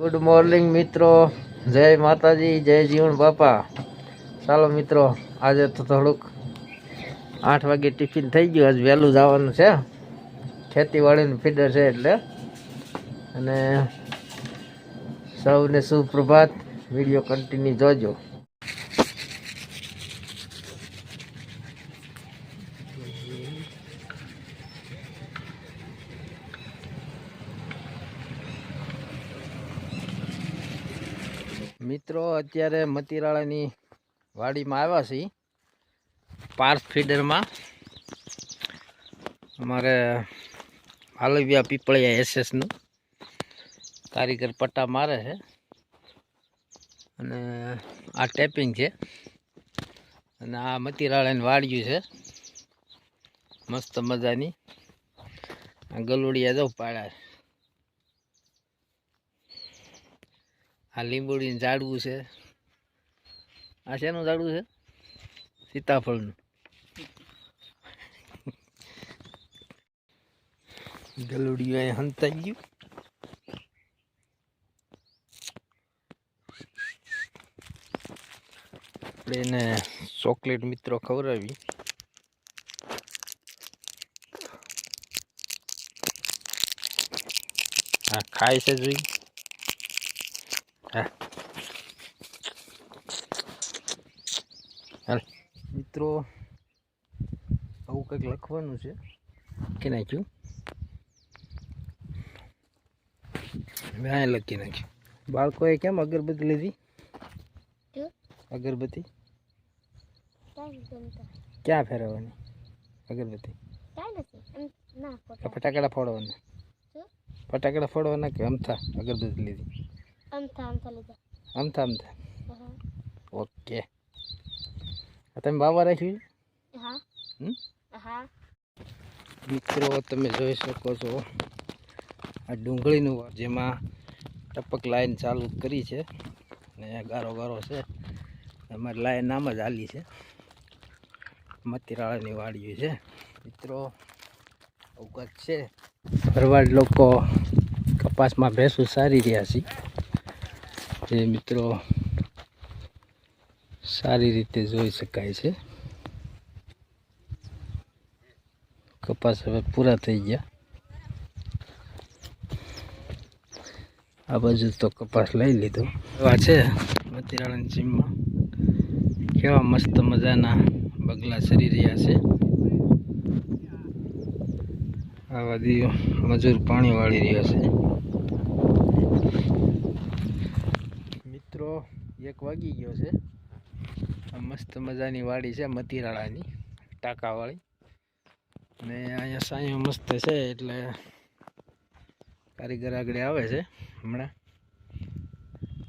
Good morning મિત્રો. જય માતાજી, જય જીવન બાપા. ચાલો, મિત્રો, આજે તો થોડુંક આઠ વાગે ટિફિન થઈ ગયું. આજ વહેલું જવાનું છે. ખેતીવાડીનું ફીડર છે એટલે. અને સૌને સુપ્રભાત. વીડિયો કન્ટિન્યુ જોજો. મિત્રો, અત્યારે મતીરાળાની વાડીમાં આવ્યા છીએ, પાર્થ ફીડરમાં. અમારે હાલવિયા પીપળિયા એસએસનું કારીગર પટ્ટા મારે છે. અને આ ટેપિંગ છે. અને આ મતીરાળાની વાડિયું છે. મસ્ત મજાની. આ ગલુડિયા જો પાડ્યા છે. આ લીંબુડીનું ઝાડવું છે. આ શેનું ઝાડવું છે? સીતાફળનું. ગલુડિયું અહીં હંતાઈ ગયું. એને ચોકલેટ મિત્રો ખવડાવી હા ખાય છે જોઈ. હાલ. મિત્રો આવું કંઈક લખવાનું છે. કે નાખ્યું? મેં અહીંયા લખી નાખ્યું. બાળકોએ કેમ અગરબત્તી લીધી? અગરબત્તી? ક્યાં ફેરવવાની? અગરબત્તી? કાંઈ નથી. એમ ના કે ફોટા ફટાકડા ફોડવાના? ફટાકડા ફોડવાના કે અમથા અગરબત્તી લીધી? અમથા અમથા ઓકે તમે બાબા રાખ્યું મિત્રો તમે જોઈ શકો છો આ ડુંગળીનું જેમાં ટપક લાઈન ચાલુ કરી છે અને અહીંયા ગારો ગારો છે અમારી લાઈન આમ જ હાલી છે મતીરાળાની વાડીઓ છે મિત્રો અવગત છે ભરવાડ લોકો કપાસમાં ભેંસું સારી રહ્યા છે જે મિત્રો સારી રીતે જોઈ શકાય છે. કપાસ હવે પૂરા થઈ ગયા. આ બાજુ તો કપાસ લઈ લીધો. એવા છે મતીરાળાની સીમમાં કેવા મસ્ત મજાના બગલા સરી રહ્યા છે. આ બધી મજૂર પાણી વાળી રહ્યા છે મિત્રો એક વાગી ગયો છે. મસ્ત મજાની વાડી છે મતીરાળાની ટાંકાવાળી. ને અહીંયા સાંયો મસ્ત છે, એટલે કારીગર આગળ આવે છે હમણાં.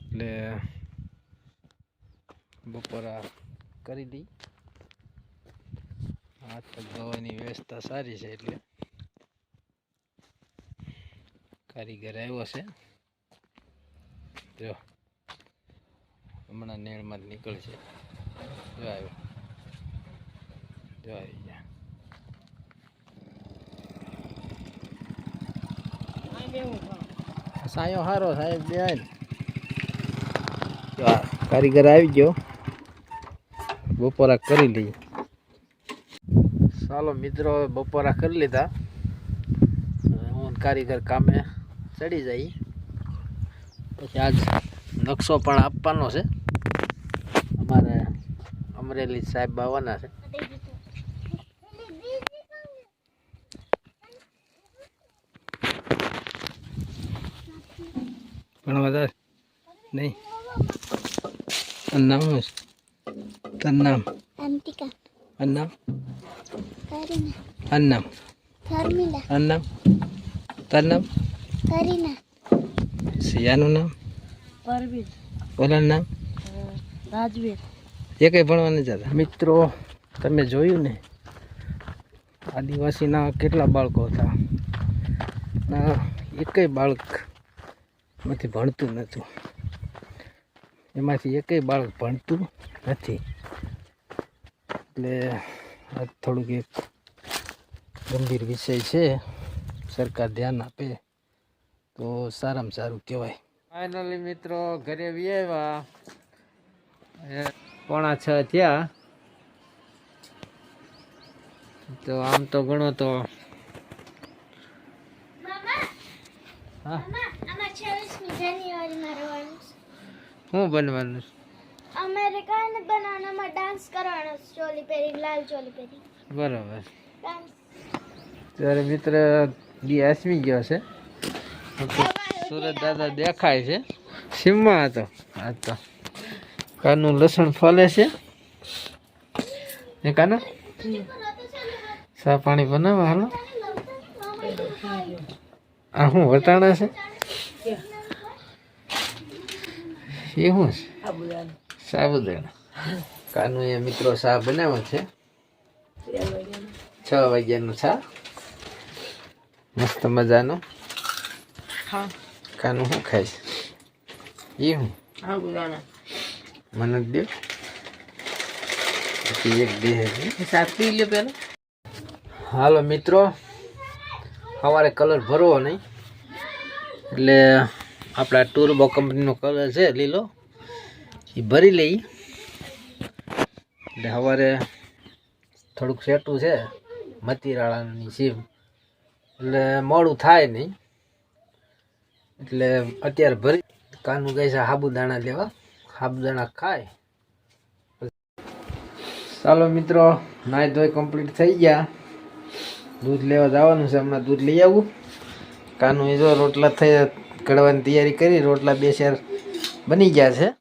એટલે બપોરા કરી દઈ હાથ ધોવાની વ્યવસ્થા સારી છે, એટલે કારીગર આવ્યો છે. જો. હમણાં નેણમાં જ નીકળશે. જો આવ્યો. જો આવી ગયા. સાયો હારો સાહેબ બેન કારીગર આવી ગયો. બપોરા કરી લઈએ. ચાલો મિત્રો, હવે બપોરા કરી લીધા. હું કારીગર કામે ચડી જાય પછી આજ નકશો પણ આપવાનો છે. અમારે અમરેલી સાહેબ આવવાના છે. પણ વધારે નહીં. તારું નામ તારું નામ? અંતિકા. તારું કરીના. સિયાનું નામ? પરવીર ઓલાનું નામ? રાજવીર. એ કંઈ ભણવા નથી જતા? મિત્રો તમે જોયું ને? આદિવાસીના કેટલા બાળકો હતા? ના એકેય બાળક ભણતું નહોતું. એમાંથી એકેય બાળક ભણતું નથી. એટલે આ થોડુંક એક ગંભીર વિષય છે. સરકાર ધ્યાન આપે તો સારામાં સારું કહેવાય. ફાઇનલી મિત્રો ઘરે વ્યવા પોણા છ થયા. તો આમ તો ગણો તો. હા. શું બનવાનું? છે? બનાવવામાં ડાન્સ કરવાનો ચોલી પહેરી લાલ ચોલી પહેરી. બરાબર ત્યારે મિત્ર બી આસમી ગયો છે. સુરત દાદા દેખાય છે. સીમમાં હતો. આ તો કાનું લસણ ફલે છે. એ કાના? સા પાણી બનાવવા હાલો. આ શું, વટાણા છે? એ શું છે? સાબુદાણા. કાનું એ મિત્રો સા બનાવે છે. છ વાગ્યાનું સા મસ્ત મજાનો. કાનું શું ખાય છે એ હું મને દે. એક દે હાલો મિત્રો સવારે કલર ભરવો નહીં. એટલે આપણા ટુરબો કંપનીનો કલર છે લીલો. એ ભરી લઈ. એટલે સવારે થોડુંક સેટું છે મતીરાળાની સીમ. એટલે મોડું થાય નહીં. એટલે અત્યારે ભરી કાનું ગઈ છે સાબુદાણા લેવા. સાબુદાણા ખાય. ચાલો મિત્રો નાય ધોઈ કમ્પ્લીટ થઈ ગયા. દૂધ લેવા જવાનું છે, હમણાં દૂધ લઈ આવું. કાનું એ જો રોટલા થઈ કડવાની તૈયારી કરી, રોટલા બે શેર બની ગયા છે.